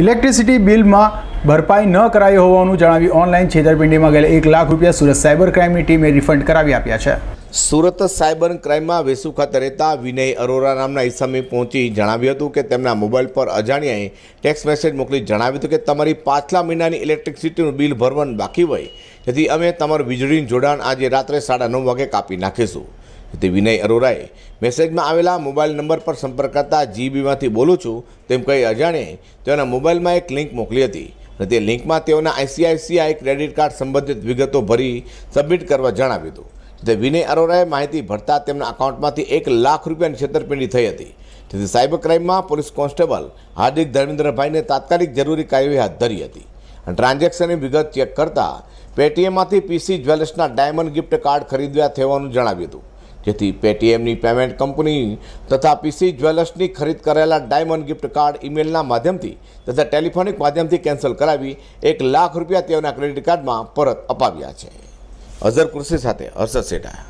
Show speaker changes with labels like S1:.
S1: Electricity બિલમાં ભરપાઈ ન કરાઈ હોવાનું જણાવી ઓનલાઈન છેતરપિંડીમાં ગયેલા એક લાખ રૂપિયા સુરત સાયબર ક્રાઇમની ટીમે રિફંડ કરાવી આપ્યા છે.
S2: સુરત સાયબર ક્રાઇમમાં વેસુ ખાતે રહેતા વિનય અરોરા નામના ઈસમે પહોંચી જણાવ્યું હતું કે તેમના મોબાઈલ પર અજાણ્યાએ ટેક્સ મેસેજ મોકલી જણાવ્યું હતું કે તમારી પાછલા મહિનાની ઇલેક્ટ્રિસિટીનું બિલ ભરવાનું બાકી હોય. તેથી અમે તમારું વીજળીનું જોડાણ આજે રાત્રે સાડા નવ વાગે કાપી નાખીશું. તેથી વિનય અરોરાએ મેસેજમાં આવેલા મોબાઈલ નંબર પર સંપર્ક કરતા જીબીમાંથી બોલું છું, તેમ કહી અજાણે તેઓના મોબાઈલમાં એક લિંક મોકલી હતી અને તે લિંકમાં તેઓના આઈસીઆઈસીઆઈ ક્રેડિટ કાર્ડ સંબંધિત વિગતો ભરી સબમિટ કરવા જણાવ્યું હતું. તે વિનય અરોરાએ માહિતી ભરતા તેમના અકાઉન્ટમાંથી એક લાખ રૂપિયાની છેતરપિંડી થઈ હતી. તેથી સાયબર ક્રાઇમમાં પોલીસ કોન્સ્ટેબલ હાર્દિક ધર્મેન્દ્રભાઈને તાત્કાલિક જરૂરી કાર્યવાહી હાથ ધરી હતી. અને ટ્રાન્ઝેક્શનની વિગત ચેક કરતા પેટીએમમાંથી પીસી જ્વેલર્સના ડાયમંડ ગિફ્ટ કાર્ડ ખરીદ્યા થવાનું જણાવ્યું હતું. જેથી પેટીએમની પેમેન્ટ કંપની તથા પીસી જ્વેલર્સની ખરીદ કરેલા ડાયમંડ ગિફ્ટ કાર્ડ ઈમેલના માધ્યમથી તથા ટેલિફોનિક માધ્યમથી કેન્સલ કરાવી એક લાખ રૂપિયા તેઓના ક્રેડિટ કાર્ડમાં પરત અપાવ્યા છે. અઝર કૃષિ સાથે હર્ષદ સેઠા